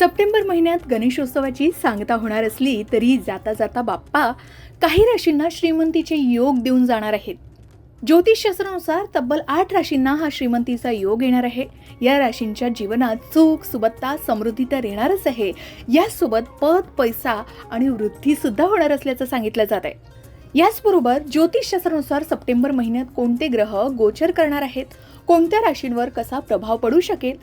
September महिन्यात गणेशोत्सवाची सांगता होणार असली तरी जाता जाता बाप्पा काही राशींना श्रीमंतीचे योग देऊन जाणार आहेत. ज्योतिषशास्त्रानुसार तब्बल आठ राशींना हा श्रीमंतीचा योग येणार आहे. या राशींच्या जीवनात सुख सुबत्ता समृद्धी तर येणारच आहे. यासोबत पद पैसा आणि वृद्धी सुद्धा होणार असल्याचं सांगितलं जात आहे. याचबरोबर ज्योतिषशास्त्रानुसार सप्टेंबर महिन्यात कोणते ग्रह गोचर करणार आहेत? कोणत्या राशींवर कसा प्रभाव पडू शकेल?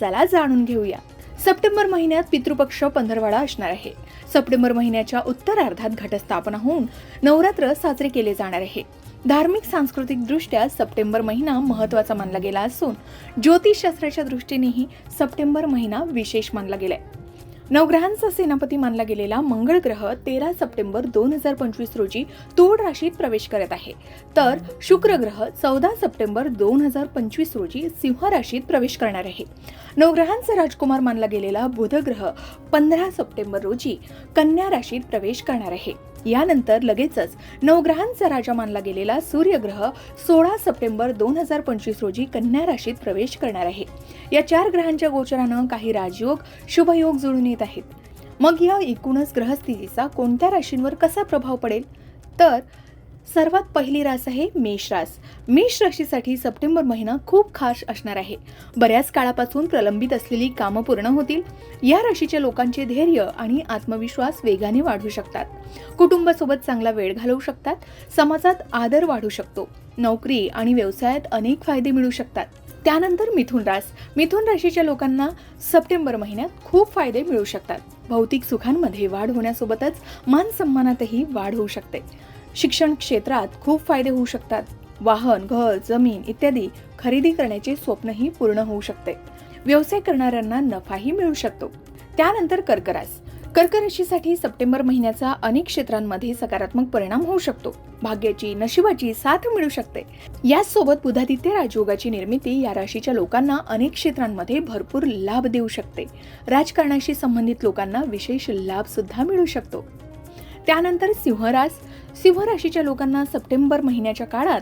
चला जाणून घेऊया. सप्टेंबर महिन्यात पितृपक्ष पंधरवाडा असणार आहे. सप्टेंबर महिन्याच्या उत्तरार्धात घटस्थापना होऊन नवरात्र साजरे केले जाणार आहे. धार्मिक सांस्कृतिक दृष्ट्या सप्टेंबर महिना महत्त्वाचा मानला गेला असून ज्योतिषशास्त्राच्या दृष्टीनेही सप्टेंबर महिना विशेष मानला गेलाय. नवग्रहांचा सेनापती मानला गेलेला मंगळ ग्रह तेरा सप्टेंबर दोन हजार पंचवीस रोजी तोड राशीत प्रवेश करत आहे. तर शुक्र ग्रह चौदा सप्टेंबर दोन हजार पंचवीस रोजी सिंह राशीत प्रवेश करणार आहे. नवग्रहांचा राजकुमार मानला गेलेला बुध ग्रह पंधरा सप्टेंबर रोजी कन्या राशीत प्रवेश करणार आहे. यानंतर लगेचच नवग्रहांचा राजा मानला गेलेला सूर्यग्रह सोळा सप्टेंबर दोन हजार पंचवीस रोजी कन्या राशीत प्रवेश करणार आहे. या चार ग्रहांच्या गोचरानं काही राजयोग शुभयोग जुळून येत आहेत. मग या एकूणच ग्रहस्थितीचा कोणत्या राशींवर कसा प्रभाव पडेल? तर सर्वात पहिली रास आहे मेष रास. मेष राशीसाठी सप्टेंबर महिना खूप खास असणार आहे. बऱ्याच काळापासून प्रलंबित असलेली कामं पूर्ण होतील. या राशीच्या लोकांचे धैर्य आणि आत्मविश्वास वेगाने वाढू शकतात. कुटुंबासोबत चांगला वेळ घालवू शकतात. समाजात आदर वाढू शकतो. नोकरी आणि व्यवसायात अनेक फायदे मिळू शकतात. त्यानंतर मिथुन रास. मिथुन राशीच्या लोकांना सप्टेंबर महिन्यात खूप फायदे मिळू शकतात. भौतिक सुखांमध्ये वाढ होण्यासोबतच मान सन्मानातही वाढ होऊ शकते. शिक्षण क्षेत्रात खूप फायदे होऊ शकतात. वाहन घर जमीन इत्यादी खरेदी करण्याचे स्वप्नही पूर्ण होऊ शकते. व्यवसाय करणाऱ्यांना नफाही मिळू शकतो. त्यानंतर कर्करास. कर्कराशीसाठी सप्टेंबर महिन्याचा अनेक क्षेत्रांमध्ये सकारात्मक परिणाम होऊ शकतो. भाग्याची नशिबाची साथ मिळू शकते. याचसोबत बुधादित्य राजयोगाची निर्मिती या राशीच्या लोकांना अनेक क्षेत्रांमध्ये भरपूर लाभ देऊ शकते. राजकारणाशी संबंधित लोकांना विशेष लाभ सुद्धा मिळू शकतो. त्यानंतर सिंहरास. सिंह राशीच्या लोकांना सप्टेंबर महिन्याच्या काळात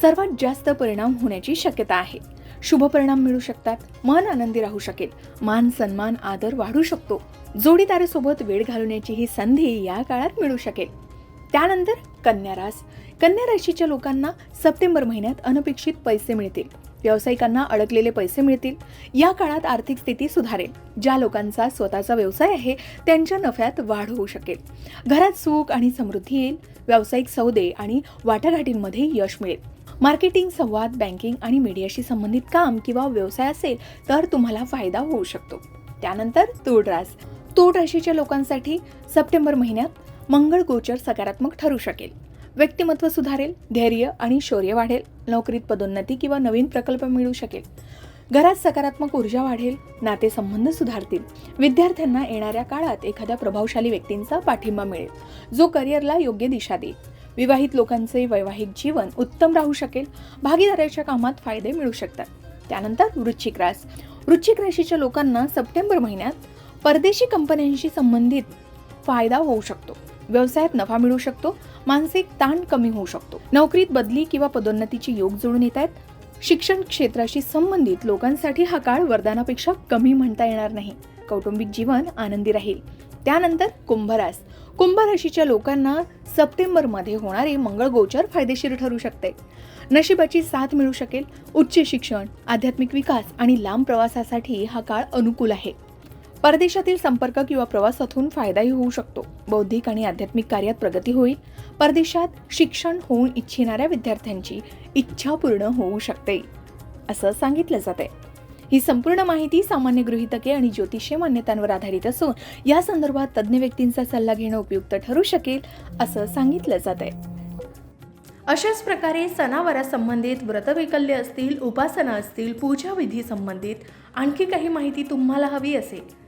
सर्वात जास्त परिणाम होण्याची शक्यता आहे. शुभ परिणाम मिळू शकतात मन आनंदी राहू शकेल मान सन्मान आदर वाढू शकतो. जोडीदारासोबत वेळ घालवण्याची ही संधी या काळात मिळू शकेल. त्यानंतर कन्या रास कन्या राशीच्या लोकांना सप्टेंबर महिन्यात अनपेक्षित पैसे मिळतील. व्यावसायिकांना अडकलेले पैसे मिळतील. या काळात आर्थिक स्थिती सुधारेल. ज्या लोकांचा स्वतःचा व्यवसाय आहे त्यांच्या नफ्यात वाढ होऊ शकेल. घरात सुख आणि समृद्धी येईल. व्यावसायिक सौदे आणि वाटाघाटींमध्ये यश मिळेल. मार्केटिंग संवाद बँकिंग आणि मीडियाशी संबंधित काम किंवा व्यवसाय असेल तर तुम्हाला फायदा होऊ शकतो. त्यानंतर तूळ रास. तूळ राशीच्या लोकांसाठी सप्टेंबर महिन्यात मंगळ गोचर सकारात्मक ठरू शकेल. व्यक्तिमत्व सुधारेल धैर्य आणि शौर्य वाढेल नोकरीत पदोन्नती किंवा नवीन प्रकल्प मिळू शकेल. घरात सकारात्मक ऊर्जा वाढेल नातेसंबंध सुधारतील. विद्यार्थ्यांना येणाऱ्या काळात एखाद्या प्रभावशाली व्यक्तींचा पाठिंबा मिळेल जो करिअरला योग्य दिशा देईल. विवाहित लोकांचे वैवाहिक जीवन उत्तम राहू शकेल भागीदाराच्या कामात फायदे मिळू शकतात. त्यानंतर वृश्चिक रास. वृश्चिक राशीच्या लोकांना सप्टेंबर महिन्यात परदेशी कंपन्यांशी संबंधित फायदा होऊ शकतो. व्यवसायात नफा मिळू शकतो मानसिक ताण कमी होऊ शकतो. नोकरीत बदली किंवा पदोन्नतीची योग जुळून येत आहेत. शिक्षण क्षेत्राशी संबंधित लोकांसाठी हा काळ वरदानापेक्षा कमी म्हणता येणार नाही. कौटुंबिक जीवन आनंदी राहील. त्यानंतर कुंभरास. कुंभ राशीच्या लोकांना सप्टेंबरमध्ये होणारे मंगळ गोचर फायदेशीर ठरू शकते. नशिबाची साथ मिळू शकेल. उच्च शिक्षण आध्यात्मिक विकास आणि लांब प्रवासासाठी हा काळ अनुकूल आहे. परदेशातील संपर्क किंवा प्रवासातून फायदाही होऊ शकतो. बौद्धिक आणि आध्यात्मिक कार्यात प्रगती होईल. परदेशात शिक्षण होऊ इच्छिणाऱ्या विद्यार्थ्यांची इच्छा पूर्ण होऊ शकते असं सांगितलं जाते ही संपूर्ण माहिती सामान्य गृहितके आणि ज्योतिषीय मान्यतांवर आधारित असून या संदर्भात तज्ज्ञ व्यक्तींचा सल्ला घेणं उपयुक्त ठरू शकेल असं सांगितलं जात आहे अशाच प्रकारे सणावारासंबंधित व्रतवैकल्य असतील उपासना असतील पूजाविधी संबंधित आणखी काही माहिती तुम्हाला हवी असेल